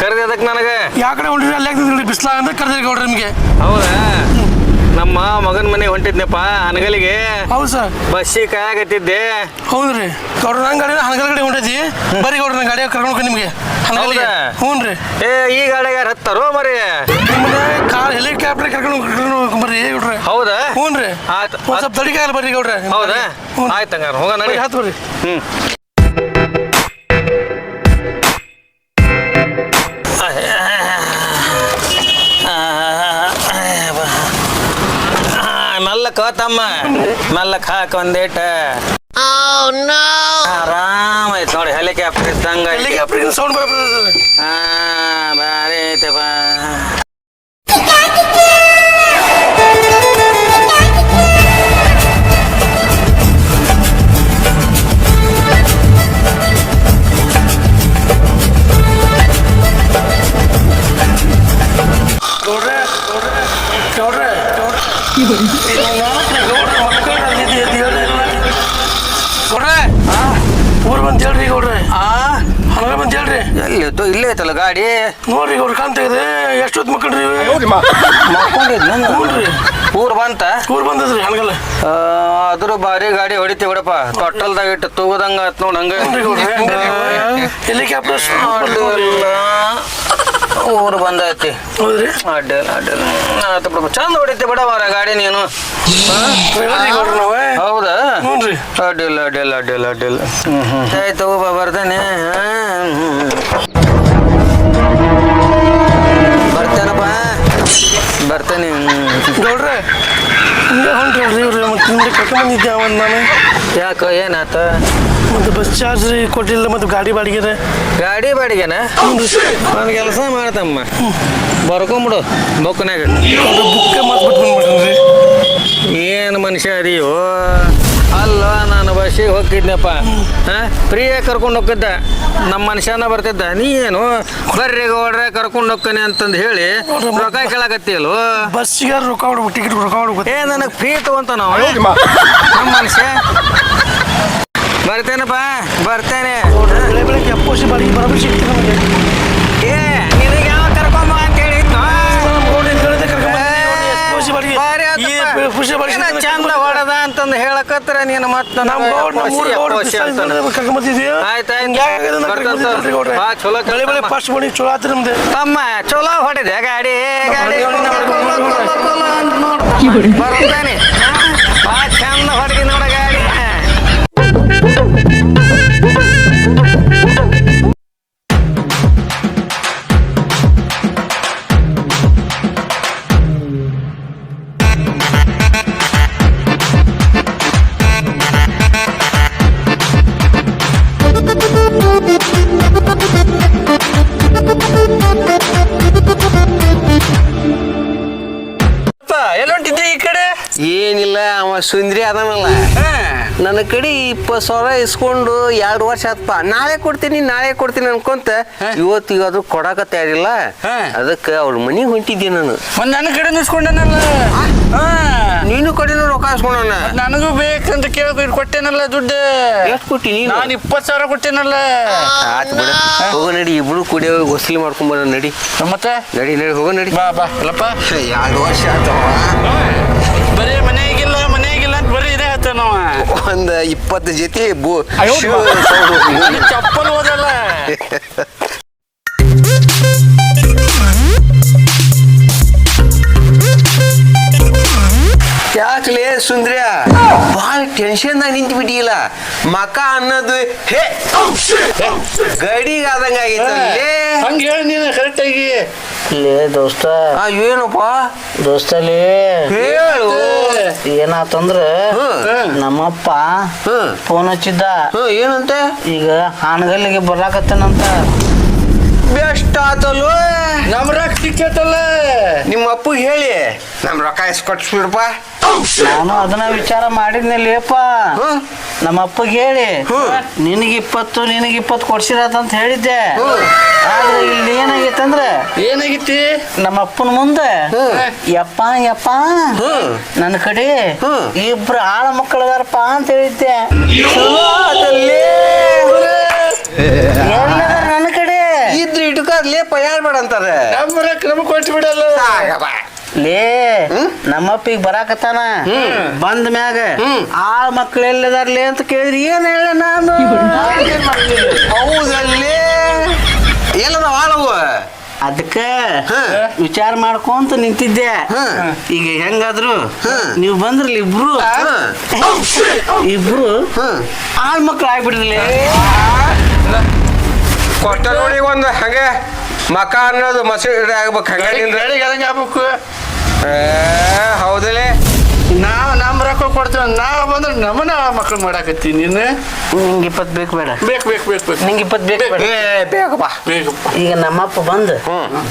ಕರೆದದಕ್ಕೆ ನನಗೆ. ಯಾಕಡೆ ಹೊಂಟ್ರಿ ಅಲ್ಲಿ ಯಾಕೆ ಬಿಸ್ಲ ಅಂತ ಕರೆದ್ರಿ ಗೌಡ್ರಿ ನಿಮಗೆ. ಹೌದಾ? ನಮ್ಮ ಮಗನ ಮನೆ ಹೊಂಟಿದ್ನಪ್ಪ ಹನಗಲಿಗೆ ಹೌದು ಸರ್. ಬಸ್ಸಿಗೆ ಕಾಯಾಗತ್ತಿದ್ದೆ ಹೌದ್ರಿ ಗೌಡ್ರ ನಂಗೆ ಗಾಡಿ ಹನಗಲ್ ಗಾಡಿ ಹೊಂಟೈತಿ. ಬರೀ ಗೌಡ್ರ ನಂಗೆ ಗಾಡಿ ಕರ್ಕೊಂಡು ನಿಮಗೆ. ಹನಗಲಿಗೆ ಹೌದಾ? ಹ್ಞೂ ರೀ. ಏ ಈ ಗಾಡಿಗೆ ಯಾರು ಹತ್ತಾರೋ ಮರಿ ನಿಮ್ಮನೆ ಕಾರ್ ಹೆಲಿಕಾಪ್ಟರ್ ಕರ್ಕೊಂಡು ಕರ್ಕೊಂಡು ಬರ್ರಿ ಗೌಡ್ರೆ. ಹೌದಾ? ಹ್ಞೂ ರೀ. ಆಯ್ತು. ಒಂದು ಸ್ವಲ್ಪ ತಡಿಕಾಗಲ್ಲ ಬರ್ರಿ ಗೌಡ್ರೆ. ಹೌದಾ? ಹ್ಞೂ ಆಯ್ತು ಹಂಗಾರ ಹೋಗೋಣ ನಡಿ. ಹತ್ತು ಬರ್ರಿ. ಹ್ಮ್. ಮೆಲ್ಲಕ್ ತಮ್ಮ. ಮೆಲ್ಲಕ್ ಹಾಕ ಒಂದೇಟ. ಆರಾಮ ಐತ್ ನೋಡಿ ಹೆಲಿಕಾಪ್ಟರ್ ಇದ್ದಂಗ ಸೌಂಡ್ ಬರ್ತದೆ ಆ ಗಾಡಿ ನೋಡ್ರಿ ಗೌಡ್ರ ಕಾಣ್ತಾ ತೆಗ್ದೆ ಎಷ್ಟೊತ್ತು ಮಕ್ಕಳ್ರಿ ಊರ್ ಬಂತ? ಊರ್ ಬಂದದ್ರಿ ಹಂಗಲ್ಲ ಆ, ಅದ್ರ ಬಾರಿ ಗಾಡಿ ಹೊಡಿತಿ ಬಿಡಪ್ಪ ತೊಟ್ಟಲ್ದಾಗ ಇಟ್ಟು ತೂಗದಂಗ ಆತ್ ನೋಡ್ ಹಂಗ. ಹೆಲಿಕಾಪ್ಟರ್. ಊರು ಬಂದೈತಿ. ಹೌದ್ರಿ? ಅಡ್ಡಿಲ್ಲ ಅಡ್ಡಿಲ್ಲ. ಆತು ಬಿಡಪ್ಪ ಚಂದ ಹೊಡಿತಿ ಬಿಡವಾರ ಗಾಡಿ ನೀನು. ಹೌದಾ? ಅಡ್ಡಿಲ್ಲ ಅಡ್ಡಿಲ್ಲ ಅಡ್ಡಿಲ್ಲ ಅಡ್ಡಿಲ್ಲ. ಹ್ಮ್ ಹ್ಮ್. ಆಯ್ತು ಹೋಗ ಬರ್ತೇನೆ ಬರ್ತೇನಪ್ಪ. ಬರ್ತೇನೆ. ಗೌಡ್ರೆ ಹಿಂಗೆ ಹೊಂಟ್ರಿ ಇವ್ರಿ ಮತ್ತೆ ನಿಮ್ಗೆ ಕರ್ಕೊಂಬಂದಿದ್ದೆ ಅವನ್ ನಾನು? ಯಾಕೆ ಏನಾತ? ಮತ್ತೆ ಬಸ್ ಚಾರ್ಜ್ ರೀ ಕೊಟ್ಟಿಲ್ಲ ಮತ್ತು ಗಾಡಿ ಬಾಡಿಗೆ ರೀ ಗಾಡಿ ಬಾಡಿಗೆನ? ನಾನು ಕೆಲಸ ಮಾಡ್ತಮ್ಮ. ಬರ್ಕೊಂಬಿಡು ಬೊಕ್ಕನಾಗ ಬುಕ್ಕ ಮಾತು ಬಿಟ್ಟು ಬಂದ್ಬಿಟ್ರಿ ಏನು ಮನುಷ್ಯ ಅದೀಯೋ ಅಲ್ಲ ನಾನು ಬಸ್ಸಿಗೆ ಹೋಗಿದ್ನಪ್ಪ ಹಾಂ ಪ್ರಿಯ ಕರ್ಕೊಂಡು ಹೋಗಿದ್ದ ನಮ್ಮ ಮನುಷ್ಯನ ಬರ್ತಿದ್ದ. ನೀ ಏನು ಬರ್ರಿ ಗೌಡ್ರೆ ಕರ್ಕೊಂಡು ಹೋಗ್ತಾನೆ ಅಂತಂದು ಹೇಳಿ ರೊಕ್ಕ ಕೇಳಕತ್ತಿಯಲ್ಲೋ ಬಸ್ಸಿಗೆ ರೊಕ್ಕ ಟಿಕೆಟ್ ರೊಕ್ಕ ಏ ನನಗೆ ಫ್ರೀ ತಗೊಂತ ನಾವು. ನಮ್ಮ ಮನುಷ್ಯ. ಬರ್ತೇನಪ್ಪ? ಬರ್ತೇನೆ. ಬೆಳೆ ಬೆಳಗ್ಗೆ ಅಪ್ಪೋಸಿ ಬಾಡಿಗೆ ಬರೋಬ್ಬರಿ ಸಿಗ್ತೀವಿ ನಮಗೆ. ಏ ನಿನಗೆ ಯಾವ ಕರ್ಕೊಂಬ ಅಂತ ಹೇಳಿದ್ನೋ ಬಾರಿ. ಖುಷಿ ಬಾಡಿಗೆ ಹೇಳಕತ್ರ ನೀನು ಮತ್ತೆ ನಮ್ಮ ಗೌಡ್ ನಮ್ಮ ಊರ ಆಯ್ತ್. ಚಲೋ ಬೆಳೆ ಬೆಳೆ ಕೆಲ್ಸ ಫಸ್ಟ್ ಬಾಡಿ ಚಲೋ ಆತ್ರಿ ನಮ್ದು. ತಮ್ಮ ಚಲೋ ಹೊಡಿದೆ ಗಾಡಿ ಗಾಡಿ. ಬರ್ತಾನೆ. ಬಾ ಚಂದ ಹೊಡೆದಿ ನೋಡ ಗಾಡಿ. ಸುಂದ್ರಿ ಅದನಲ್ಲ ನನ್ನ ಕಡೆ ಇಪ್ಪತ್ತು ಸಾವಿರ ಇಸ್ಕೊಂಡು ಎರಡು ವರ್ಷ ಆತ್ಪ. ನಾಳೆ ಕೊಡ್ತೀನಿ ನಾಳೆ ಕೊಡ್ತೀನಿ ಅನ್ಕೊಂತ ಇವತ್ತು ಇವತ್ತು ಕೊಡಕ ತಯಾರಿಲ್ಲ. ಅದಕ್ಕೆ ಅವ್ರ ಮನೆಗೆ ಹೊಂಟಿದ್ದೆ ನಾನು. ಒಂದ್ ನನ್ನ ಕಡೆ ಇಸ್ಕೊಂಡನಲ್ಲ? ಹಾ. ನೀನು ಕಡೆನೂ ರೊಕ್ಕ ಇಸ್ಕೊಂಡವನ ನನಗೂ ಬೇಕಂತ ಕೇಳಿ ಕೊಟ್ಟೇನಲ್ಲ ದುಡ್ಡು? ಎಷ್ಟು ಕೊಟ್ಟಿನಿ ನೀನು? ಇಪ್ಪತ್ತು ಸಾವಿರ ಕೊಟ್ಟೇನಲ್ಲ? ಆತ್ ಬಿಡ. ಹೋಗೋ ನಡಿ ಇಬ್ರು ಕುಡಿಯೋ ವಸೂಲಿ ಮಾಡ್ಕೊಂಬರ ನಡಿ. ಮತ್ತೆ? ನಡಿ ನಡಿ ಹೋಗೋ ನಡಿ. ಬಾ ಬಾ. ಅಲ್ಲಪ್ಪ ಎರಡು ವರ್ಷ ಆತವ ಬರೀ ಅಂತ ಹೇಳ್ತೇವೆ ಒಂದ್ ಇಪ್ಪತ್ತು ಜೊತೆ ಬು ಶೂ ಚಪ್ಪಲ್ ಹೋದಲ್ಲ ಯಾಕ್ಲೇ ಸುಂದ್ರ್ಯ? ಭಾಳ ಟೆನ್ಷನ್ ನಿಂತು ಬಿಟ್ಟಿಲ್ಲ ಮಕ ಅನ್ನೋದು ಹೇ ಗಡಿಗೆ ಆದಂಗ ಆಗೈತಲ್ಲೇ ಹಂಗ ಹೇಳಿ ನೀನು ಕರೆಕ್ಟ್ ಆಗಿ. ಲೇ ದೋಸ್ತ. ಆ ಏನಪ್ಪ? ದೋಸ್ತಲೇ ಹೇಳು. ಏನಾತಂದ್ರ. ನಮ್ಮಪ್ಪ ಹ್ಮ್ ಫೋನ್ ಹಚ್ಚಿದ್ದ. ಏನಂತೆ? ಈಗ ಹಾನಗಲ್ಲಿಗೆ ಬರ್ಲಾಕತ್ತೇನಂತ. ಬೆಸ್ಟ್ ಆತಲ್ವ? ನಮ್ ರೊಕ್ಕ ಸಿಕ್ಕೈತಲ್ಲ. ನಿಮ್ಮ ಅಪ್ಪಗೆ ಹೇಳಿ. ನಮ್ ರೊಕ್ಕ ಇಸ್ಕೊಟ್ಬಿಡಪ್ಪ ನಾನು ಅದನ್ನ ವಿಚಾರ ಮಾಡಿದ್ನಲ್ಲಪ್ಪ. ನಮ್ಮ ಅಪ್ಪಗೆ ಹೇಳಿ. ನಿನಗೆ ಇಪ್ಪತ್ತು ನಿನಗೆ ಇಪ್ಪತ್ತು ಕೊಡ್ಸಿರತ್ತಂತ ಹೇಳಿದ್ದೆ. ಆದ್ರೆ ಇಲ್ಲಿ ಏನಾಗೈತಂದ್ರೆ ಏನಾಗಿತ್ತಿ ನಮ್ಮ ಅಪ್ಪನ ಮುಂದೆ. ಯಪ್ಪ ಯಪ್ಪ. ನನ್ನ ಕಡೆ. ಇಬ್ರು ಆಳ ಮಕ್ಕಳದಾರಪ್ಪ ಅಂತ ಹೇಳಿದ್ದೆ ಚಲೋ ಆತಲ್ಲೇ. ಎಲ್ಲದಾರ ನನ್ನ ಕಡೆ ಇದ್ರು ಇಟ್ಕೊ ಹೇಳ್ಬೇಡ ಅಂತಾರೆ ಮಾಡಂತಾರೆ. ಕ್ರಮ ನಮಗ್ ಕೊಟ್ಟು ಬಿಡಲ್ಲ. ಲೇ ನಮ್ಮಪ್ಪಿಗೆ ಬರಾಕತ್ತಾನ? ಬಂದ ಮ್ಯಾಗ ಆ ಆಳ ಮಕ್ಳು ಎಲ್ಲದಾರ್ಲಿ ಅಂತ ಕೇಳಿದ್ರಿ ಏನ್ ಹೇಳ ನಾನು? ಹೌದಲ್ಲಿ. ಎಲ್ಲದ ವಾಳವು ಅದಕ್ಕೆ. ವಿಚಾರ ಮಾಡ್ಕೊಂತ ನಿಂತಿದ್ದೆ. ಈಗ ಹೆಂಗಾದ್ರು. ನೀವು ಬಂದ್ರಲ್ಲ ಇಬ್ರು? ಇಬ್ರು ಆಳ್ ಮಕ್ಳು ಆಗ್ಬಿಡ್ರಲಿ ಕೊಟ್ಟ ನೋಡಿ ಒಂದು ಹಂಗೆ ಮಕ ಅನ್ನೋದು ಮಸೂರಿ ಆಗ್ಬೇಕು ಹಂಗೆ ನಿಂದ ಗಾಡಿಗೆ ಏ ಆಗ್ಬೇಕು ಹೌದಲೇ ನಾವ್ ನಮ್ ರೊಕ್ಕ ಕೊಡ್ತೇವೆ ನಾವ್ ಬಂದ್ರೆ ನಮ್ಮನ್ನ ಮಕ್ಳು ಮಾಡಾಕತ್ತಿ ನೀನು? ನಿಂಗೆ ಇಪ್ಪತ್ತು ಬೇಕು ಬೇಡ. ಬೇಕು ಬೇಕು ಬೇಕು ಬೇಕು. ನಿಂಗೆ ಇಪ್ಪತ್ತು ಬೇಕು ಬೇಡ. ಏ ಬೇಕಪ್ಪ ಬೇಕಪ್ಪ ಈಗ ನಮ್ಮಪ್ಪ ಬಂದು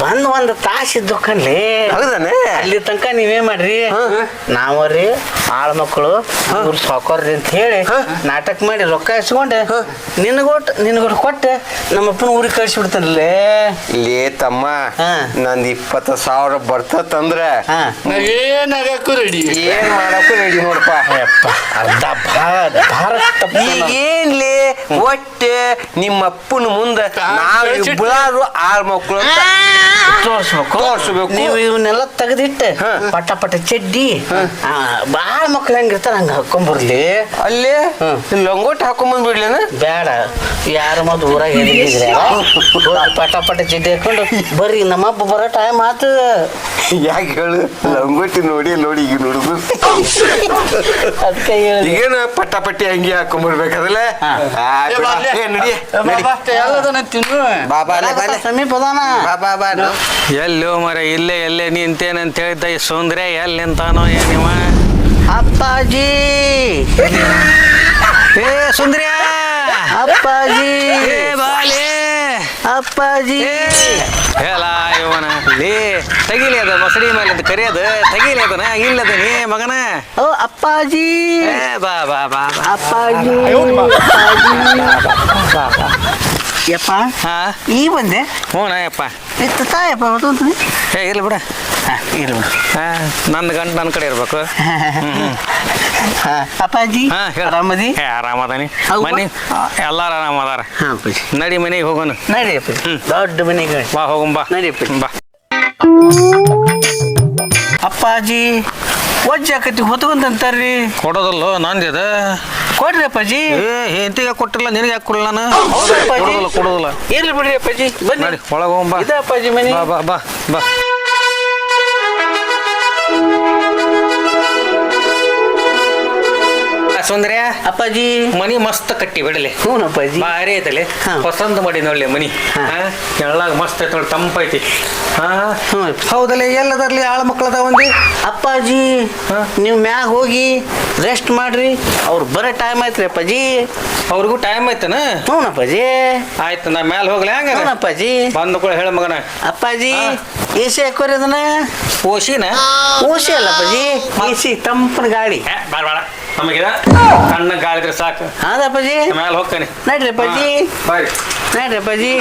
ಬಂದು ಒಂದು ತಾಸು ಇದ್ದು ಕಣ್ಲಿ ಹೌದಾನೆ ಅಲ್ಲಿ ತನಕ ನೀವೇ ಮಾಡ್ರಿ? ನಾವರಿ ಆಳ ಮಕ್ಕಳು ಇವ್ರು ಸಾಕೋರ್ರಿ ಅಂತ ಹೇಳಿ ನಾಟಕ ಮಾಡಿ ರೊಕ್ಕ ಇಸ್ಕೊಂಡೆ ನಿನಗೊಟ್ಟು ನಿನಗೊಟ್ಟು ಕೊಟ್ಟೆ. ನಮ್ಮಪ್ಪನ ಊರಿಗೆ ಕಳ್ಸಿಬಿಡ್ತಾನಲ್ಲೇ ಲೇ ತಮ್ಮ. ನಂದು ಇಪ್ಪತ್ತು ಸಾವಿರ ಬರ್ತದಂದ್ರೆ ನಾವ್ ಏನಾಗಕ್ಕೂ ರೆಡಿ ಏನ್ ಮಾಡಕ್ಕೂ ರೆಡಿ ನೋಡಪ್ಪ ಅರ್ಧ ಭಾರತ ಭಾರತ ತಪ್ಪ ಈಗ ಏನ್ಲಿ ಒಟ್ಟೆ ನಿಮ್ಮ ಅಪ್ಪನ ಮುಂದೆ ನಾವಿಬ್ಬರು ಆರು ಮಕ್ಕಳು ತೋರ್ಸ್ಬೇಕು. ತೋರ್ಸ್ಬೇಕು. ನೀವು ಇವನ್ನೆಲ್ಲ ತೆಗೆದಿಟ್ಟು. ಪಟ್ಟ ಪಟ ಪಟ ಚಡ್ಡಿ. ಭಾಳ ಮಕ್ಳು ಹೆಂಗಿರ್ತಾರ ಹಂಗ ಹಾಕೊಂಬರ್ಲಿ. ಅಲ್ಲಿ ಲಂಗೋಟ್ ಹಾಕೊಂಬಂದ್ ಬಿಡ್ಲೇನ? ಬೇಡ. ಯಾರ ಮದ್ ಊರಾಗ ಹೇಳಿದ್ರೆ ಪಟ ಪಟ ಚಡ್ಡಿ ಹಾಕೊಂಡು ಬರ್ರಿ ನಮ್ಮಪ್ಪ ಬರೋ ಟೈಮ್ ಆತು. ಯಾಕೆ ಹೇಳು? ಲಂಗೋಟಿ ನೋಡಿ ನೋಡಿ ಈಗ ನೋಡುದು. ಅದಕ್ಕೆ ಹೇಳಿ. ಈಗೇನು ಪಟ್ಟ ಪಟ್ಟಿ ಅಂಗಿ ಹಾಕೊಂಡ್ಬರ್ಬೇಕದಲ್ಲ ಎಲ್ಲೋ ಮರ ಇಲ್ಲೇ ಎಲ್ಲೇ ನಿಂತೇನಂತ ಹೇಳಿದ್ದ ಈ ಸುಂದ್ರೆ ಎಲ್ಲಿ ನಿಂತಾನೋ ಏನಿವ? ಅಪ್ಪಾಜಿ. ಏ ಸುಂದ್ರ ಅಪ್ಪಾಜಿ. ಏ ಬಾಲೆ. ಅಪ್ಪಾಜಿ. ಹೇಳ? ಇವನ ಲೇ ತಗಿಲಿ ಅದ ಮಸಡಿ ಮೇಲೆ ಅಂತ ಕರಿಯೋದು ತಗಿಲಿ ಅದನ ಇಲ್ಲದ ನೀ ಮಗನ ಓ ಅಪ್ಪಾಜಿ ಏ ಬಾ ಬಾ ಬಾ ಬಾ. ಅಪ್ಪಾಜಿ ಯಪ್ಪ ಹಾ ಈ ಬಂದೆ ಹ್ಞೂ ಯಪ್ಪ ಎತ್ತ ತಾಯಪ್ಪ ಮತ್ತೊಂದು ಏ ಇರ್ಲಿ ಬಿಡ ಇರು ಹಾ ನನ್ನ ಗಂಡ ನನ್ನ ಕಡೆ ಇರ್ಬೇಕು. ಅಪ್ಪಾಜಿ ಹಾ ಆರಾಮ ಆರಾಮದಿ ಏ ಆರಾಮದಾನಿ ಹೌದಾ? ಮನೆ ಎಲ್ಲಾರು ಆರಾಮದಾರ ಹಾ ಅಪ್ಪಾಜಿ. ನಡಿ ಮನೆಗೆ ಹೋಗೋಣ. ನಡಿ ಅಪ್ಪಾಜಿ. ದೊಡ್ಡ ಮನೆಗೆ ಬಾ ಹೋಗಂ ಬಾ. ನಡಿ ಅಪ್ಪಾಜಿ. ಬಾ. ಅಪ್ಪಾಜಿ ಒಜ್ಜೆ ಆಕತಿ ಹೊತ್ಕೊಂತಂತಾರ್ರಿ ಕೊಡೋದಲ್ಲ ನಂದಿದ ಕೊಡ್ರಿ ಅಪ್ಪಾಜಿ. ಏ ಹೆಂತಿಗೆ ಕೊಟ್ಟಿಲ್ಲ ನಿನಗೆ ಯಾಕೆ ಕೊಡಲ್ಲ ನಾನು? ಹೌದಾ ಅಪ್ಪಾಜಿ? ಕೊಡೋದಿಲ್ಲ ಕೊಡೋದಿಲ್ಲ. ಇರ್ಲಿ ಬಿಡ್ರಿ ಅಪ್ಪಾಜಿ. ಬನ್ನಿ. ನಡಿ ಒಳಗೆ ಹೋಗೋಣ ಬಾ. ಇದ ಅಪ್ಪಾಜಿ ಮನೆ. ಬಾ ಬಾ ಬಾ ಬಾ. ಸುಂದರ್ಯ? ಅಪ್ಪಾಜಿ. ಮನಿ ಮಸ್ತ್ ಕಟ್ಟಿ ಬಿಡಲಿ. ಹ್ಞೂ ಅಪ್ಪಾಜಿ. ಭಾರಿ ಐತಲ್ಲಿ ಹಾ. ಪಸಂದ್ ಮಾಡಿ ನೋಡ್ಲಿ ಮನಿ. ಎಳ್ಳಾಗ ಮಸ್ತ್ ಐತೆ. ನೋಡಿ ತಂಪೈತಿ ಹೌದಲ್ಲ ಎಲ್ಲದರ್ಲಿ ಆಳ ಮಕ್ಕಳದ ಒಂದು ಅಪ್ಪಾಜಿ. ನೀವು ಮ್ಯಾಗ ಹೋಗಿ ರೆಸ್ಟ್ ಮಾಡ್ರಿ. ಅವ್ರು ಬರೋ ಟೈಮ್ ಆಯ್ತ್ರಿ ಅಪ್ಪಾಜಿ. ಅವ್ರಿಗೂ ಟೈಮ್ ಐತನ ಹ್ಞೂ ಅಪ್ಪಾಜಿ. ಆಯ್ತು ನಾ ಮ್ಯಾಲ ಹೋಗ್ಲಿ ಹಂಗ ಅಪ್ಪಾಜಿ. ಬಂದ ಕೂಡ ಹೇಳ ಮಗನ. ಅಪ್ಪಾಜಿ ಏಸಿ ಹಾಕೋರಿ ಅದನ್ನ? ಓಸಿನ ಓಸಿ ಅಲ್ಲ ಅಪ್ಪಾಜಿ. ಏಸಿ ತಂಪನ ಗಾಳಿ ಬಾಳ ಬೇಡ ಬೇಡ ನಮಗಿದ ತಣ್ಣ ಗಾಳಿದ್ರೆ ಸಾಕು. ಹೌದಾ ಅಪ್ಪಾಜಿ ಮೇಲೆ ಹೋಗ್ತಾನೆ. ನಡ್ರಿ ಅಪ್ಪಾಜಿ. ಬಾಯ್. ನಡ್ರಿ ಅಪ್ಪಾಜಿ.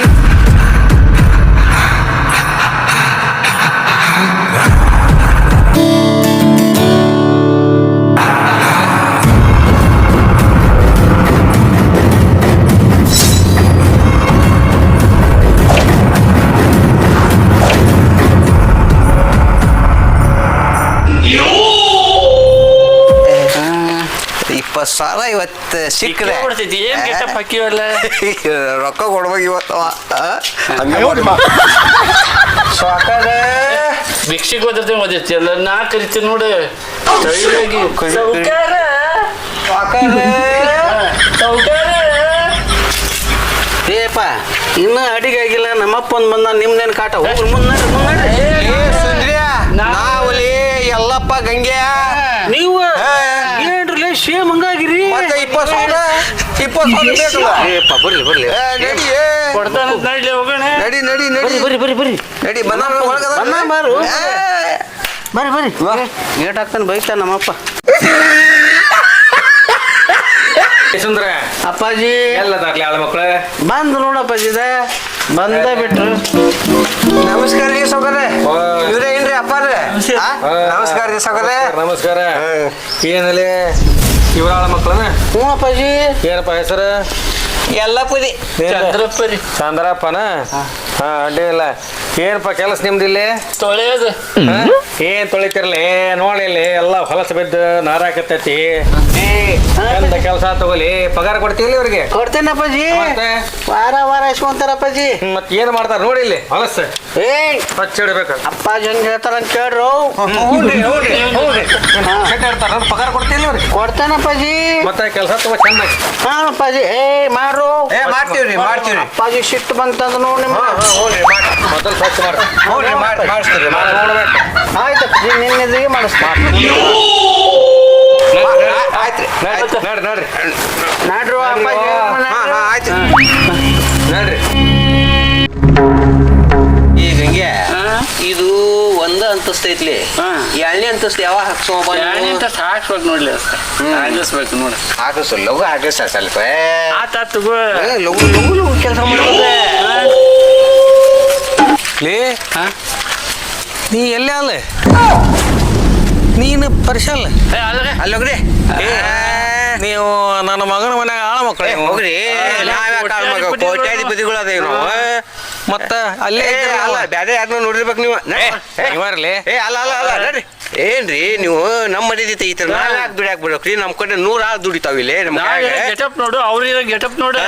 ಇವತ್ತು ಬಿಡ್ತೈತಿ ಏನ್ ಗೆಟಪ್ ಹಾಕಿವಲ್ಲ ರೊಕ್ಕ ಕೊಡ್ಬೇಕು ಇವತ್ತು ಹಂಗೆ ಸಾಕಾಗ ಭಿಕ್ಷೆಗೆ ಓದಿರ್ತೇವೆ ಓದಿರ್ತಿ ಎಲ್ಲ ನಾ ಕರಿತೀನಿ ನೋಡು. ಸ್ಥಳೀಯವಾಗಿ ಸೌಕಾರ ಏಪ್ಪ ಇನ್ನೂ ಅಡಿಗೆ ಆಗಿಲ್ಲ ನಮ್ಮಪ್ಪ ಒಂದ್ ಬಂದ ನಿಮ್ದೇನ್ ಕಾಟ? ಹೋಗ್ರಿ ಮುನ್ನ ನಾವಲ್ಲಿ ಎಲ್ಲಪ್ಪ ಗಂಗೆ ನೀವು ಹಾ. ಏನ್ರಲ್ಲ ಸೇಮ್ ಹಂಗಾಗಿರಿ? ಮತ್ತೆ ಇಪ್ಪತ್ತು ಸಾವಿರ? ಇಪ್ಪತ್ತು ಸಾವಿರ ಬೇಕಲ್ಲ ಏಪ್ಪ ಬರ್ಲಿ ಬರ್ಲಿ. ಏ, ನಡಿ ಏ. ಕೊಡ್ತಾನ ನಡ್ಲಿ ಹೋಗೋಣ. ನಡಿ ನಡಿ ನಡಿ. ಬರ್ರಿ ಬರ್ರಿ ಬರ್ರಿ ನಡಿ ಬಂದ ಒಳಗದ ಬಂದ ಬಾರು. ಏ. ಬರ್ರಿ ಬರ್ರಿ. ಏಟ್ ಹಾಕ್ತಾನೆ ಬೈತಾನ ನಮ್ಮಪ್ಪ. ಸುಂದ್ರ. ಅಪ್ಪಾಜಿ. ಎಲ್ಲದಾಗ್ಲಿ ಆಳ ಮಕ್ಕಳ ಬಂದ್ ನೋಡಪ್ಪಾಜಿ ಇದ. ಬಂದ ಬಿಟ್ರು. ನಮಸ್ಕಾರ ರೀ ಸೌಕರ್ಯ ಓ. ಇವ್ರೇ ಏನ್ರಿ ಅಪ್ಪಾರ? ನಮಸ್ಕಾರ. ರೀ ಸೌಕರ್ಯ ನಮಸ್ಕಾರ. ಏನಲ್ಲಿ? ಇವ್ರ ಮಕ್ಕಳನ್ನ? ಮಕ್ಕಳನ ಹ್ಞೂ ಅಪ್ಪಾಜಿ ಏನಪ್ಪ ಹೆಸರು? ಎಲ್ಲ ಪುದಿ ಚಂದ್ರಪ್ಪ ರೀ ಚಂದ್ರಪ್ಪನ ಹಾ ಅಡ್ಡಿಲ್ಲ ಏನಪ್ಪ ಕೆಲಸ ನಿಮ್ದಿಲ್ಲಿ ತೊಳೆಯೋದು ಹಾ? ಏನ್ ತೊಳಿತಿರ್ಲಿ ನೋಡಿಲ್ಲಿ ಎಲ್ಲ ಹೊಲಸ ಬಿದ್ದು ನಾರಾಕತ್ತೈತಿ ಎಂತ ಕೆಲಸ ತಗೋಲಿ ಪಗಾರ ಕೊಡ್ತೀವಿ ಇವ್ರಿಗೆ ಕೊಡ್ತೇನಪ್ಪಾಜಿ ಮತ್ತೆ ವಾರ ವಾರ ಇಸ್ಕೊಂತಾರಪ್ಪಾಜಿ ಮತ್ ಏನ್ ಮಾಡ್ತಾರ ನೋಡಿ ಇಲ್ಲಿ ಹೊಲಸು ಏ ಇಡ್ಬೇಕು ಅಪ್ಪಾಜಿ ಹಂಗೆ ಹೇಳ್ತಾರ ಅಂತ ಕೇಳ್ರು ಪಗಾರ ಕೊಡ್ತೀವಿ ಇವ್ರಿಗೆ ಕೊಡ್ತೇನೆ ಅಪ್ಪಾಜಿ ಮತ್ತೆ ಕೆಲಸ ತಗೋ ಚೆನ್ನಾಗಿ ಹಾ ಅಪ್ಪಾಜಿ ಏ ಮಾಡ್ರು ಏ ಮಾಡ್ತೀವ್ರಿ ಮಾಡ್ತೀವ್ರಿ ಅಪ್ಪಾಜಿ ಸಿಟ್ಟು ಬಂತಂದ ನೋಡಿ ಮೊದಲು ಸ್ವಚ್ಛ ಮಾಡಿ. ಹ್ಞೂ ಮಾಡಿ ಮಾಡಿಸ್ತೀರಿ ಆಯ್ತು ಅಪ್ಪಾಜಿ ನಿನ್ನೆದಿಗೆ ಮಾಡಿಸ್ತೀನಿ. ಆಯ್ತ್ರಿ ನಡ್ರಿ ನಡ್ರಿ ನಡ್ರಿ. ನಾಡ್ರು ಅಪ್ಪಾಜಿ ಹಾ ಹಾ ಆಯ್ತು ನಡ್ರಿ. ಈಗ ಹಂಗೆ ಇದು ಒಂದ ಅಂತಸ್ತ ಐತ್ಲಿ. ಹಾ. ಎರಡನೇ ಅಂತಸ್ತ ಯಾವಾಗ ಹಾಕ್ಸೋಬ ಅಂತಸ್ತು ಹಾಕ್ಸ್ಬೇಕು ನೋಡ್ಲಿ ಅಷ್ಟ ಹಾಕಿಸ್ಬೇಕು ನೋಡಿ. ಹಾಕಿಸು ಲಘು ಹಾಕಿಸ ಸ್ವಲ್ಪ. ಆತ ತಗೋ. ಲಘು ಲಘು ಲಘು ಕೆಲಸ ಮಾಡೋದೆ ಲೇ. ನೀ ಎಲ್ಲೇ ಅಲ್ಲ? ನೀನು ಪರಿಶಲ್ ಅಲ್ಲೋಗ್ರಿ ನೀವು ನನ್ನ ಮಗನ ಮನ್ಯಾಗ ಆಳ ಮಕ್ಕಳು. ಹೋಗ್ರಿ. ಕೋಟ್ಯಾಧಿಪತಿಗಳು. ಅದೇವ್ ನಾವು ಮತ್ತ ಅಲ್ಲೇ. ಅಲ್ಲ ಬ್ಯಾರೆ ಯಾರನ್ನ ನೋಡಿರ್ಬೇಕು ನೀವು. ಏ, ಇವಾರ್ಲಿ ಏ ಅಲ್ಲ ಅಲ್ಲ ಅಲ್ಲ ನಡ್ರಿ ಏನ್ರಿ ನೀವು ನಮ್ಮ ಮನೇದಿ ತೆಗಿತೀರ ನಾವ್ ಯಾಕೆ ದುಡಿಯಾಕ ಬಿಡಕ್ರಿ ನಮ್ಮ ಕಡೆ ನೂರ ಆಳು ದುಡಿತಾವ ಇಲ್ಲಿ ನಮ್ಮ ಕಡೆ. ಗೆಟಪ್ ನೋಡು ಅವ್ರಿಗೆ ಗೆಟಪ್ ನೋಡು.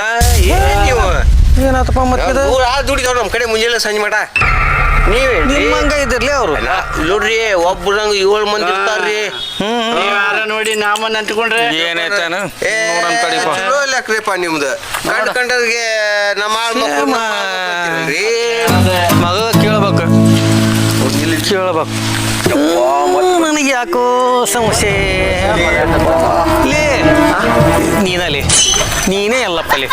ಏನ್ ನೀವು? ಏನಾತಪ್ಪ ಮತ್ತೆ ನೂರ ಆಳು ದುಡಿತಾವ ನಮ್ಮ ಕಡೆ ಮುಂಜಾನೆ ಸಂಜೆ ಮಟ ನೀವೇನ್ರಿ ನಿಮ್ಮಂಗ ಇದ್ರಲಿ ಅವರು. ನೋಡ್ರಿ ಒಬ್ರಂಗ ಏಳು ಮಂದಿ ಇರ್ತಾರ್ರಿ. ಹ್ಮ್ ನೀವ್ ಯಾರ ನೋಡಿ ನಾಮನ್ ಅಂಟ್ಕೊಂಡ್ರೆ ಏನಾಯ್ತಾನ? ಏ ನೋಡನ್ ತಡಿಪ ಚಲೋ ಲೆಕ್ರಿಪ್ಪ ನಿಮ್ದು. ಕಂಡ್ ಕಂಡವ್ರಿಗೆ ನಮ್ಮ. ಮಗ ಕೇಳ್ಬೇಕು. ಕೇಳ್ಬೇಕು. ನನಗೆ ಯಾಕೋ ಸಮಸ್ಯೆ. ಲೇ ನೀನಲ್ಲಿ. ನೀನೇ ಅಲ್ಲಪ್ಪಲ್ಲಿ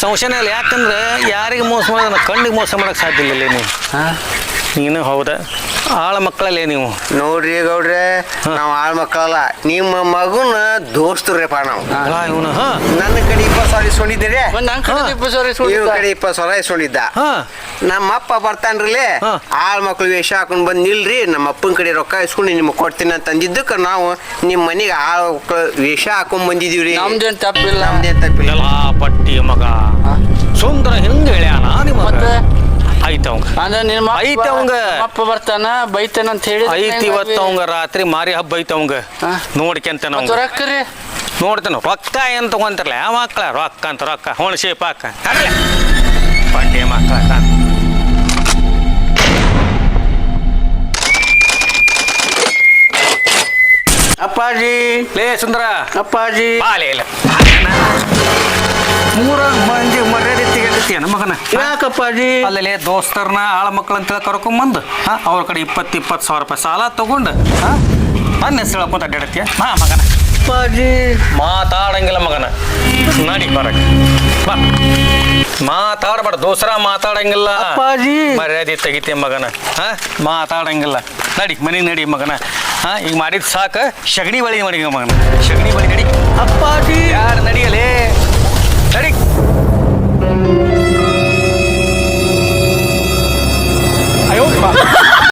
ಸಂಶಯನೇ ಇಲ್ಲ. ಯಾಕಂದ್ರೆ ಯಾರಿಗೆ ಮೋಸ ಮಾಡೋದನ್ನ ಕಣ್ಣಿಗೆ ಮೋಸ ಮಾಡಕ್ಕೆ ಸಾಧ್ಯ ಇಲ್ಲ ನೀವು. ನೀನು ಹೌದ? ಆಳ ಮಕ್ಕಳಲ್ಲೇ ನೀವು. ನೋಡ್ರಿ ಗೌಡ್ರೆ ನಾವು ಆಳ್ ಮಕ್ಕಳಲ್ಲ. ನಿಮ್ಮ ಮಗುನ ದೋಸ್ತರ್ರಿಪ್ಪ ನಾವು. ಇವನು ಹಾ. ನನ್ನ ಕಡೆ ಇಪ್ಪತ್ತು ಸಾವಿರ ಇಸ್ಕೊಂಡಿದ್ದೀರಿ? ಒಂದ್ ನನ್ ಕಡೆ ಇಪ್ಪತ್ತು ಸಾವಿರ ಇವ್ರ ಇಸ್ಕೊಂಡಿದ್ದ. ಕಡೆ ಇಪ್ಪತ್ತು ಸಾವಿರ ಇಸ್ಕೊಂಡಿದ್ದ. ಹಾ. ನಮ್ಮ ಅಪ್ಪ ಬರ್ತಾನ್ರಿ ಹಾ. ಆಳ್ ಮಕ್ಳು ವೇಷ ಹಾಕೊಂಡ್ ಬಂದ್ ನಿಲ್ರಿ. ನಮ್ಮ ಅಪ್ಪನ ಕಡೆ ರೊಕ್ಕ ಇಸ್ಕೊಂಡು ನಿಮ್ಗೆ ಕೊಡ್ತೀನಿ ಅಂತ ಅಂದಿದ್ದಕ್ಕೆ ನಾವು ನಿಮ್ಮ ಮನೆಗೆ ಆಳ್ ಮಕ್ಳು ವೇಷ ಹಾಕೊಂಡ್ ಬಂದಿದೀವ್ರಿ ನಮ್ದೇನ್ ತಪ್ಪಿಲ್ಲ. ನಮ್ದೇನ್ ತಪ್ಪಿಲ್ಲ. ಎಲ್ಲ ಪಟ್ಟಿ ಮಗ. ಸುಂದರ ಹಿಂಗೆ ಹೇಳ್ಯಾನ ನಿಮ್ಮ ಮತ್ತೆ? ಐತ ಅವಂಗ. ಅಂದ್ರೆ ನಿಮ್ಮ ಐತವ್ಗೆ ಅವಂಗ. ಅಪ್ಪ ಬರ್ತಾನ ಬೈತಾನ ಅಂತ ಹೇಳಿ ಐತಿ ಇವತ್ತು ಅವಂಗ ರಾತ್ರಿ ಮಾರಿ ಹಬ್ಬ ಐತವ್ಗೆ ಅವಂಗ. ನೋಡ್ಕೊಂತಾನ ಅವಂಗ. ರೊಕ್ಕರಿ ನೋಡ್ತಾನ ರೊಕ್ಕ ಏನ್ ತಗೊಂತಾರಲ್ಲ ಯಾವ ಮಕ್ಕಳ ರೊಕ್ಕ ಅಂತ ರೊಕ್ಕ. ಹೊಣಸೆ ಪಾಕ. ಹಾಕ ಪಟ್ಟಿ ಮಕ್ಕಳ ಅಪ್ಪಾಜಿ. ಲೇ ಸುಂದರ. ಅಪ್ಪಾಜಿ. ಬಾಲೆ ಇಲ್ಲ. ಮೂರ ಮಂದಿ ಮರ್ಯಾದೆ ತೆಗಿತೀಯ ಮಗನ? ಯಾಕಪ್ಪಾಜಿ ಅಲ್ಲೇ ದೋಸ್ತರ್ನ ಆಳ ಮಕ್ಕಳು ಅಂತೇಳಿ ಕರ್ಕೊಂಬಂದು. ಹಾಂ? ಅವ್ರ ಕಡೆ ಇಪ್ಪತ್ತು ಇಪ್ಪತ್ತು ಸಾವಿರ ರೂಪಾಯಿ ಸಾಲ ತಗೊಂಡು ಹಾಂ? ನನ್ನ ಹೆಸರು ಹೇಳ್ಕೊಂತ ಅಡ್ಡಾಡತ್ತೀಯ ಹಾ ಮಗನ. ಅಪ್ಪಾಜಿ ಮಾತಾಡಂಗಿಲ್ಲ ಮಗನ. ನಡಿ ಬರಕ್ಕೆ ಬಾ. ಮಾತಾಡಬೇಡ ದೋಸರ ಮಾತಾಡಂಗಿಲ್ಲ. ಅಪ್ಪಾಜಿ ಮರ್ಯಾದೆ ತೆಗಿತೀಯ ಮಗನ. ಹಾ? ಮಾತಾಡಂಗಿಲ್ಲ. ನಡಿ ಮನೆ ನಡಿ ಮಗನ. ಹಾ? ಈಗ ಮಾಡಿದ ಸಾಕ. ಶಗಣಿ ಬಳಿ ಮಾಡಿ ಮಗನ? ಶಗಣಿ ಬಳಿ ನಡಿ. ಅಪ್ಪಾಜಿ ಯಾರು ನಡಿಯಲೇ? ನಡಿ. ಅಯ್ಯೋ ಬಾ